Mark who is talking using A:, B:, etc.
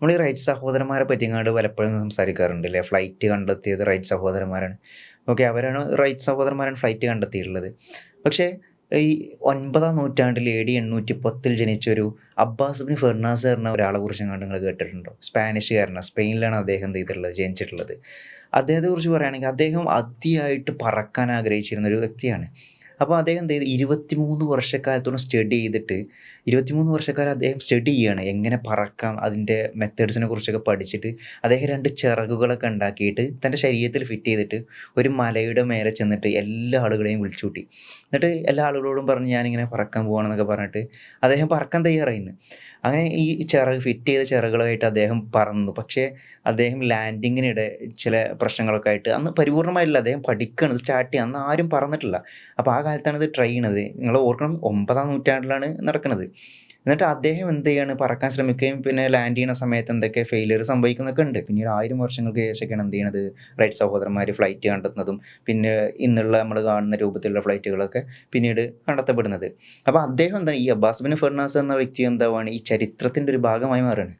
A: നമ്മൾ ഈ റൈറ്റ് സഹോദരന്മാരെ പറ്റിങ്ങാണ്ട് പലപ്പോഴും സംസാരിക്കാറുണ്ട് അല്ലേ ഫ്ലൈറ്റ് കണ്ടെത്തിയത് റൈറ്റ് സഹോദരന്മാരാണ്. ഓക്കെ അവരാണ് റൈറ്റ് സഹോദരന്മാരാണ് ഫ്ലൈറ്റ് കണ്ടെത്തിയിട്ടുള്ളത്. പക്ഷേ ഈ ഒൻപതാം നൂറ്റാണ്ടിൽ എ ഡി എണ്ണൂറ്റി പത്തിൽ ജനിച്ച ഒരു അബ്ബാസ് ബിൻ ഫെർണാസ് എന്ന ഒരാളെ കുറിച്ച് നിങ്ങൾ കേട്ടിട്ടുണ്ടോ? സ്പാനിഷുകാരനാണ് സ്പെയിനിലാണ് അദ്ദേഹം ചെയ്തിട്ടുള്ളത് ജനിച്ചിട്ടുള്ളത്. അദ്ദേഹത്തെ കുറിച്ച് പറയുകയാണെങ്കിൽ അദ്ദേഹം അതിയായിട്ട് പറക്കാൻ ആഗ്രഹിച്ചിരുന്ന ഒരു വ്യക്തിയാണ്. അപ്പോൾ അദ്ദേഹം എന്ത് ചെയ്തു? ഇരുപത്തിമൂന്ന് വർഷക്കാലത്തോളം സ്റ്റഡി ചെയ്തിട്ട് ഇരുപത്തിമൂന്ന് വർഷക്കാലം അദ്ദേഹം സ്റ്റഡി ചെയ്യാണ്. എങ്ങനെ പറക്കാം അതിന്റെ മെത്തേഡ്സിനെ കുറിച്ചൊക്കെ പഠിച്ചിട്ട് അദ്ദേഹം രണ്ട് ചിറകുകളൊക്കെ ഉണ്ടാക്കിയിട്ട് തന്റെ ശരീരത്തിൽ ഫിറ്റ് ചെയ്തിട്ട് ഒരു മലയുടെ മേലെ ചെന്നിട്ട് എല്ലാ ആളുകളെയും വിളിച്ചു കൂട്ടി എന്നിട്ട് എല്ലാ ആളുകളോടും പറഞ്ഞ് ഞാനിങ്ങനെ പറക്കാൻ പോകണമെന്നൊക്കെ പറഞ്ഞിട്ട് അദ്ദേഹം പറക്കാൻ തയ്യാറായിരുന്നു അങ്ങനെ ഈ ചിറക് ഫിറ്റ് ചെയ്ത ചിറകുകളായിട്ട് അദ്ദേഹം പറന്നു. പക്ഷേ അദ്ദേഹം ലാൻഡിങ്ങിനിടെ ചില പ്രശ്നങ്ങളൊക്കെ ആയിട്ട് അന്ന് പരിപൂർണമായിട്ടില്ല. അദ്ദേഹം പഠിക്കണം സ്റ്റാർട്ട് ചെയ്യുക അന്ന് ആരും പറന്നിട്ടില്ല അപ്പോൾ ആ കാലത്താണ് ഇത് ട്രൈ ചെയ്യണത്. നിങ്ങൾ ഓർക്കണം ഒമ്പതാം നൂറ്റാണ്ടിലാണ് നടക്കുന്നത് എന്നിട്ട് അദ്ദേഹം എന്ത് ചെയ്യാണ്? പറക്കാൻ ശ്രമിക്കുകയും പിന്നെ ലാൻഡ് ചെയ്യുന്ന സമയത്ത് എന്തൊക്കെ ഫെയിലിയർ സംഭവിക്കുന്നൊക്കെ ഉണ്ട്. പിന്നീട് ആയിരം വർഷങ്ങൾക്ക് ശേഷമൊക്കെയാണ് എന്ത് ചെയ്യണത്? റൈറ്റ് സഹോദരന്മാർ ഫ്ലൈറ്റ് കണ്ടെത്തുന്നതും പിന്നെ ഇന്നുള്ള നമ്മൾ കാണുന്ന രൂപത്തിലുള്ള ഫ്ലൈറ്റുകളൊക്കെ പിന്നീട് കണ്ടെത്തപ്പെടുന്നത്. അപ്പോൾ അദ്ദേഹം എന്താണ്? ഈ അബ്ബാസ് ബിൻ ഫെർണാസ് എന്ന വ്യക്തി എന്താവാണ്? ഈ ചരിത്രത്തിന്റെ ഒരു ഭാഗമായി മാറുകയാണ്.